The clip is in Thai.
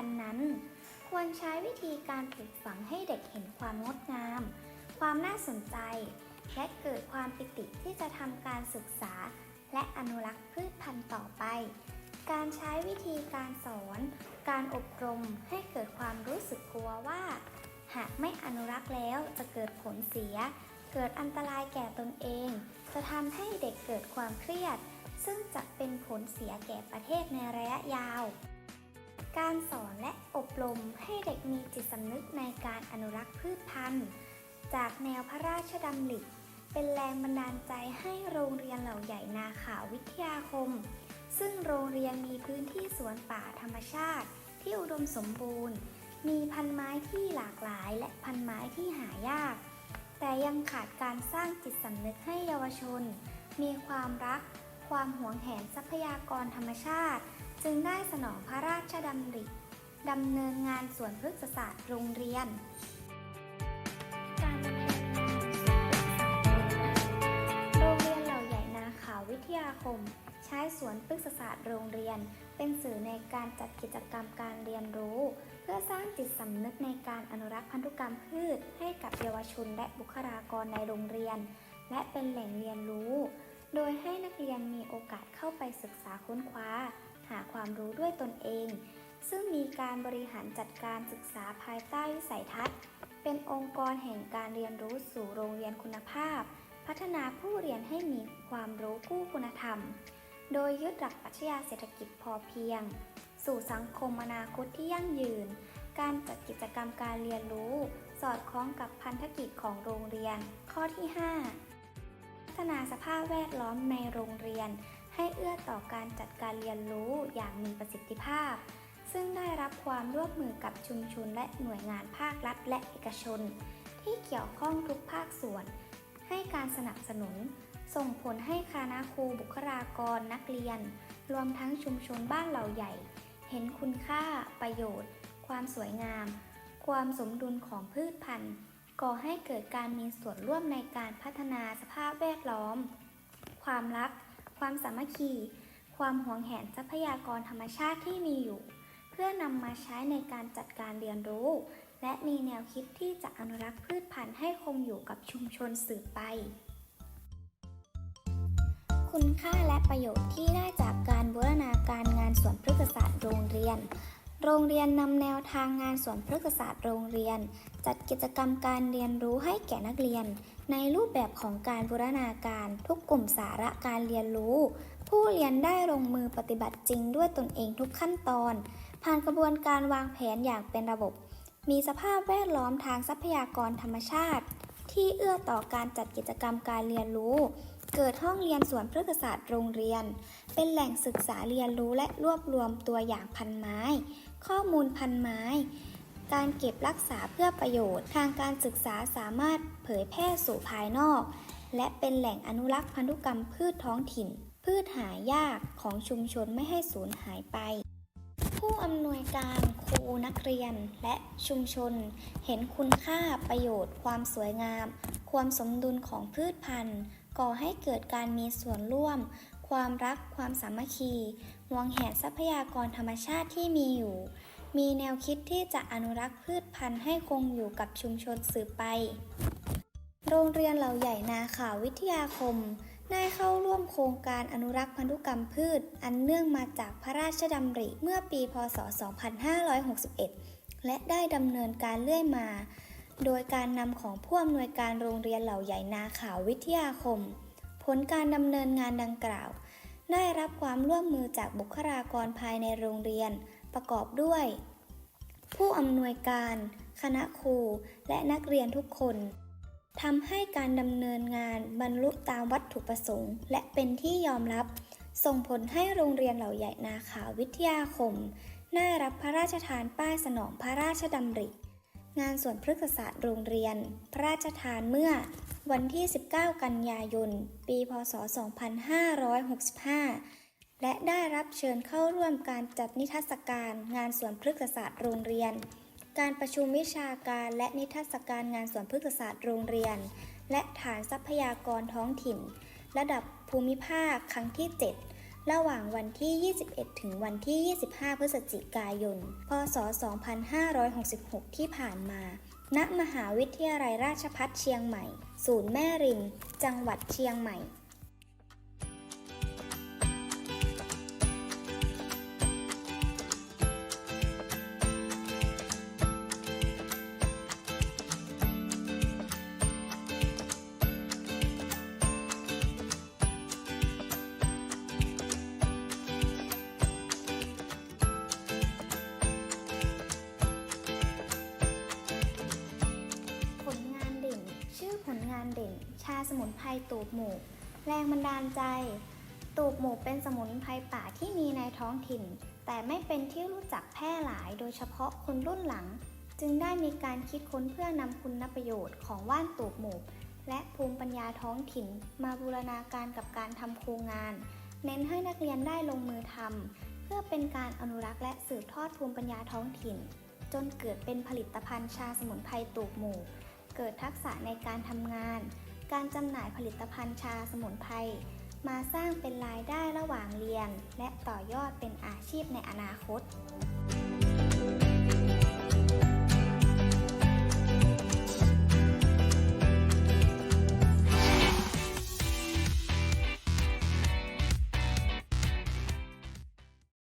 พันธุ์นั้น ควรใช้วิธีการปลูกฝังให้เด็กเห็นความงดงาม ความน่าสนใจ และเกิดความปิติที่จะทำการศึกษา และอนุรักษ์พืชพันธุ์ต่อไป การใช้วิธีการสอน การอบรมให้เกิดความรู้สึกกลัวว่า หากไม่อนุรักษ์แล้วจะเกิดผลเสีย เกิดอันตรายแก่ตนเอง จะทำให้เด็กเกิดความเครียดซึ่งจะเป็นผลเสียแก่ประเทศในระยะยาว การสอนและอบรมให้เด็กมีจิตสำนึกในการอนุรักษ์พืชพันธุ์ จากแนวพระราชดำริ เป็นแรงบันดาลใจให้โรงเรียนเหล่าใหญ่นาขาววิทยาคม ซึ่งโรงเรียนมีพื้นที่สวนป่าธรรมชาติ ที่อุดมสมบูรณ์ มีพันไม้ที่หลากหลายและพันไม้ที่หายาก แต่ยังขาดการสร้างจิตสำนึกให้เยาวชน มีความรัก ความหวงแหนทรัพยากรธรรมชาติ จึงได้สนองพระราชดำริดำเนินงานสวนพฤกษศาสตร์โรงเรียนโรงเรียนโรงเรียนเหล่าใหญ่นาขาววิทยาคม ใช้สวนพฤกษศาสตร์โรงเรียน เป็นสื่อในการจัดกิจกรรมการเรียนรู้ เพื่อสร้างจิตสำนึกในการอนุรักษ์พันธุกรรมพืชให้กับเยาวชนและบุคลากรในโรงเรียน และเป็นแหล่งเรียนรู้ โดยให้นักเรียนมีโอกาสเข้าไปศึกษาค้นคว้า หาความรู้ด้วยตนเอง ซึ่งมีการบริหารจัดการศึกษาภายใต้วิสัยทัศน์ เป็นองค์กรแห่งการเรียนรู้สู่โรงเรียนคุณภาพ พัฒนาผู้เรียนให้มีความรู้คู่คุณธรรม โดยยึดหลักปรัชญาเศรษฐกิจพอเพียง สู่สังคมอนาคตที่ยั่งยืน การจัดกิจกรรมการเรียนรู้ สอดคล้องกับพันธกิจของโรงเรียน ข้อที่ 5พัฒนาสภาพแวดล้อมในโรงเรียน ให้เอื้อต่อการจัดการเรียนรู้อย่างมีประสิทธิภาพ ซึ่งได้รับความร่วมมือกับชุมชนและหน่วยงานภาครัฐและเอกชน ที่เกี่ยวข้องทุกภาคส่วน ให้การสนับสนุน ส่งผลให้คณะครูบุคลากรนักเรียน รวมทั้งชุมชนบ้านเหล่าใหญ่ เห็นคุณค่า ประโยชน์ ความสวยงาม ความสมดุลของพืชพันธุ์ก่อให้เกิดการมีส่วนร่วมในการพัฒนาสภาพแวดล้อม ความรัก ความสามัคคี ความหวงแหนทรัพยากรธรรมชาติที่มีอยู่ เพื่อนำมาใช้ในการจัดการเรียนรู้ และมีแนวคิดที่จะอนุรักษ์พืชพันธุ์ให้คงอยู่กับชุมชนสืบไป คุณค่าและประโยชน์ที่ได้จากการบูรณาการงานสวนพฤกษศาสตร์โรงเรียนโรงเรียนนำแนวทางงานสวนพฤกษศาสตร์โรงเรียน จัดกิจกรรมการเรียนรู้ให้แก่นักเรียน ในรูปแบบของการบูรณาการทุกกลุ่มสาระการเรียนรู้ ผู้เรียนได้ลงมือปฏิบัติจริงด้วยตนเองทุกขั้นตอน ผ่านกระบวนการวางแผนอย่างเป็นระบบ มีสภาพแวดล้อมทางทรัพยากรธรรมชาติ ที่เอื้อต่อการจัดกิจกรรมการเรียนรู้ เกิดห้องเรียนสวนพฤกษศาสตร์โรงเรียน เป็นแหล่งศึกษาเรียนรู้และรวบรวมตัวอย่างพันไม้ ข้อมูลพันไม้ การเก็บรักษาเพื่อประโยชน์ ทางการศึกษาสามารถเผยแพร่สู่ภายนอก และเป็นแหล่งอนุรักษ์พันธุกรรมพืชท้องถิ่น พืชหายากของชุมชนไม่ให้สูญหายไป ผู้อำนวยการครูนักเรียนและชุมชน เห็นคุณค่าประโยชน์ ความสวยงาม ความสมดุลของพืชพันธุ์ ก่อให้เกิดการมีส่วนร่วม ความรักความสามัคคีหวงแหนทรัพยากรธรรมชาติที่มีอยู่ มีแนวคิดที่จะอนุรักษ์พืชพันธุ์ให้คงอยู่กับชุมชนสืบไป โรงเรียนเหล่าใหญ่นาขาววิทยาคม ได้เข้าร่วมโครงการอนุรักษ์พันธุกรรมพืช อันเนื่องมาจากพระราชดำริเมื่อปี พศ 2561 และได้ดำเนินการเรื่อยมา โดยการนำของผู้อำนวยการโรงเรียนเหล่าใหญ่นาขาววิทยาคม ผลการดำเนินงานดังกล่าว ได้รับความร่วมมือจากบุคลากรภายในโรงเรียน ประกอบด้วย ผู้อำนวยการ คณะครู และนักเรียนทุกคนทำให้การดำเนินงานบรรลุตามวัตถุประสงค์ และเป็นที่ยอมรับ ส่งผลให้โรงเรียนเหล่าใหญ่นาขาววิทยาคมได้รับพระราชทานป้ายสนองพระราชดำริ งานสวนพฤกษศาสตร์โรงเรียน พระราชทานเมื่อวันที่ 19 กันยายน ปี พศ 2565 และได้รับเชิญเข้าร่วมการจัดนิทรรศการงานสวนพฤกษศาสตร์โรงเรียน การประชุมวิชาการและนิทรรศการงานสวนพฤกษศาสตร์โรงเรียน และฐานทรัพยากรท้องถิ่น ระดับภูมิภาคครั้งที่ 7 ระหว่างวันที่ 21 ถึงวันที่ 25 พฤศจิกายน พศ 2566 ที่ผ่านมา ณ มหาวิทยาลัยราชภัฏเชียงใหม่ ศูนย์แม่ริม จังหวัดเชียงใหม่าสมุนไพรตูบหมู แรงบันดาลใจ ตูบหมูเป็นสมุนไพรป่าที่มีในท้องถิ่น แต่ไม่เป็นที่รู้จักแพร่หลายโดยเฉพาะคนรุ่นหลัง จึงได้มีการคิดค้นเพื่อนำคุณประโยชน์ของว่านตูบหมูและภูมิปัญญาท้องถิ่น มาบูรณาการกับการทำโครงงาน เน้นให้นักเรียนได้ลงมือทำเพื่อเป็นการอนุรักษ์และสืบทอดภูมิปัญญาท้องถิ่น จนเกิดเป็นผลิตภัณฑ์ชาสมุนไพรตูบหมู เกิดทักษะในการทำงาน การจำหน่ายผลิตภัณฑ์ชาสมุนไพรมาสร้างเป็นรายได้ระหว่างเรียน และต่อยอดเป็นอาชีพในอนาคต